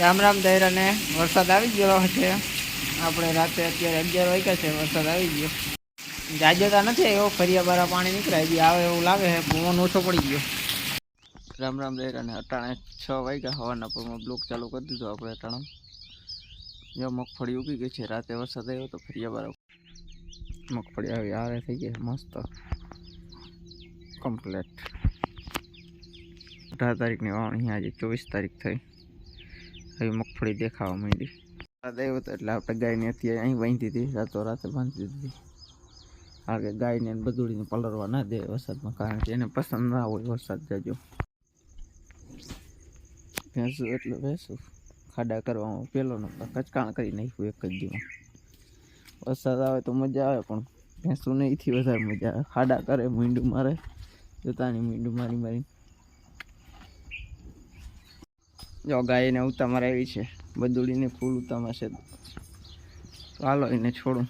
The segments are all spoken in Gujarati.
રામ રામ દૈરાને વરસાદ આવી ગયો છે. આપણે રાતે અત્યારે અગિયાર વાગ્યા છે, વરસાદ આવી ગયો. જાજતા નથી એવો ફરિયા બારા પાણી નીકળાય બી આવે એવું લાગે છે, પવન ઓછો પડી ગયો. રામ રામ દૈરાને અટાણે છ વાગ્યા હવાના પરમાં બ્લોક ચાલુ કરી દીધો આપણે અટાણા. જો મગફળી ઉગી ગઈ છે, રાતે વરસાદ આવ્યો તો ફરિયા બારા મગફળી આવી આવે થઈ ગઈ મસ્ત. કમ્પ્લેટ. અઢાર તારીખની વાવણી, આજે ચોવીસ તારીખ થઈ. હવે મગફળી દેખાવા માંડી. અત્યારે અહીં બાંધી રાતો રાતે બાંધી દીધી કારણ કે ને દે વરસાદ જાજો. ભેંસું એટલે ભેંસું. ખાડા કરવામાં પેલો નંબર, કચકાણ કરી નાખ્યું એક જ દીમાં વરસાદ આવે તો મજા આવે, પણ ભેંસું નહીંથી વધારે મજા આવે. ખાડા કરે, મીંડું મારે, જતાની મીંડું મારી મારી જો ગાયને ઉતામાં આવી છે. બદુડીને ફૂલ ઉતામાં છે. ચાલો એને છોડું.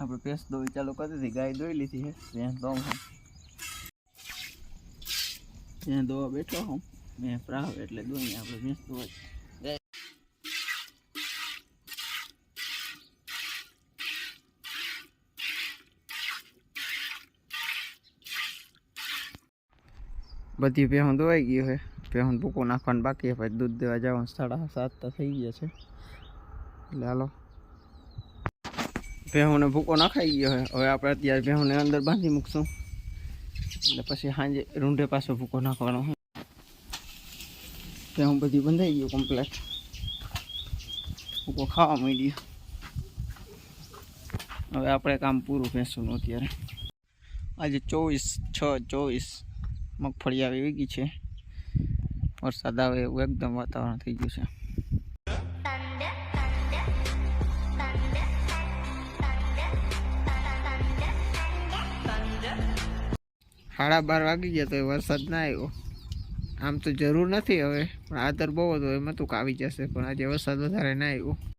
આપણે ભેંસ દોઈ ચાલુ કરી દીધી, ગાય દોઈ લીધી છે. ભેંસ છું ત્યાં દોવા બેઠો હું. મેં પ્રાવ એટલે દોઈ આપણે ભેંસ હોય બધી ભેહું દોવાઈ ગયું છે ભેહું ભૂકો નાખવાનું બાકી પછી દૂધ દેવા જવાનું સાડા સાત થઈ ગયા છે. એટલે હાલો. ભેહુંને ભૂકો નાખાઈ ગયો છે હવે આપણે અત્યારે ભેહુંને અંદર બાંધી મૂકશું. એટલે પછી સાંજે રૂંઢે પાછો ભૂકો નાખવાનો છે ભેહું બધી બંધાઈ ગયું કમ્પ્લેટ ભૂકો ખાવા માંડ્યો. હવે આપણે કામ પૂરું ભેંસુનું અત્યારે. આજે ચોવીસ છ, ચોવીસ મગફળી આવી વીગી છે. વરસાદ આવે એવું એકદમ વાતાવરણ થઈ ગયું છે. સાડા બાર વાગી ગયા તો વરસાદ ના આવ્યો. આમ તો જરૂર નથી હવે, પણ આદર બહુ હતો, એમાં તો આવી જશે, પણ આજે વરસાદ વધારે ના આવ્યો.